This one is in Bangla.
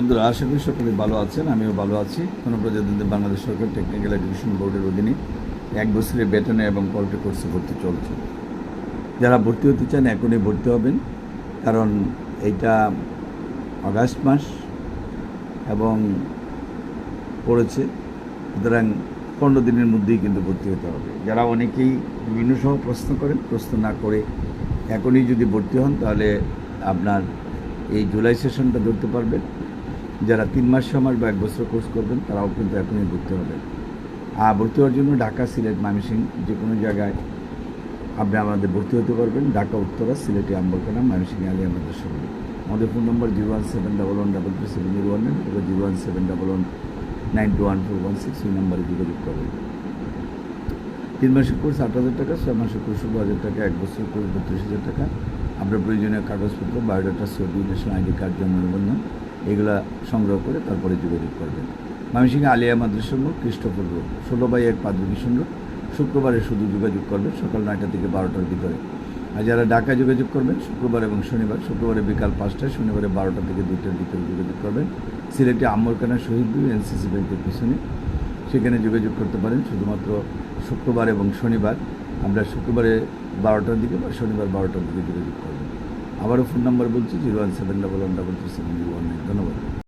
বন্ধুরা, আশা করি সকলে ভালো আছেন, আমিও ভালো আছি। কোনো প্রজাতন্ত্র বাংলাদেশ সরকার টেকনিক্যাল এডুকেশন বোর্ডের অধীনে এক বছরের বেতনে এবং পল্ট্রি কোর্সে ভর্তি চলছে। যারা ভর্তি হতে চান, এখনই ভর্তি হবেন, কারণ এইটা আগস্ট মাস এবং পড়েছে। সুতরাং পনেরো দিনের মধ্যেই কিন্তু ভর্তি হতে হবে। যারা অনেকেই বিভিন্ন সহ প্রশ্ন করেন, প্রশ্ন না করে এখনই যদি ভর্তি হন, তাহলে আপনার এই জুলাই সেশনটা ধরতে পারবেন। যারা তিন মাস ছ বা এক বছর কোর্স করবেন, তারাও কিন্তু এখনই ভর্তি হবেন আর ভর্তি হওয়ার জন্য ঢাকা, সিলেট, ময়মনসিংহ যে কোনো জায়গায় আপনি আমাদের ভর্তি হতে পারবেন। ঢাকা, উত্তরা, সিলেটে আম্বরকানা ময়মনসিংহ আলী আমাদের সঙ্গে। আমাদের phone number zero one seven double one double three seven zero one nine অথবা zero one seven double one nine two one four one six ওই নম্বরে যোগাযোগ করবেন। তিন মাসের কোর্স আট হাজার টাকা, ছয় মাসের কোর্স ষোলো হাজার টাকা, এক বছর কোর্স বত্রিশ হাজার টাকা। আপনার প্রয়োজনীয় কাগজপত্র বায়োডাটা ন্যাশনাল আইডি কার্ড জন্ম নিবন্ধন এগুলা সংগ্রহ করে তারপরে যোগাযোগ করবেন। ময়মনসিংহ আলিয়া মাদ্রাসা রোড খ্রিস্টপুর রোড ষোলো বাই এক পাদ্রিকেশন রোড শুক্রবারে শুধু যোগাযোগ করবেন, সকাল নয়টা থেকে বারোটার ভিতরে। আর যারা ঢাকা যোগাযোগ করবেন, শুক্রবার এবং শনিবার, শুক্রবারে বিকাল পাঁচটায়, শনিবারে বারোটা থেকে দুইটার ভিতরে যোগাযোগ করবেন। সিলেটে আম্বরকানা শহীদ এনসিসি ব্যাংকের পিছনে। সেখানে যোগাযোগ করতে পারেন, শুধুমাত্র শুক্রবার এবং শনিবার। আমরা শুক্রবারে বারোটার দিকে বা শনিবার বারোটার দিকে যোগাযোগ করবেন আবারও ফোন নাম্বার বলছি zero one seven double one double three seven zero one nine ধন্যবাদ।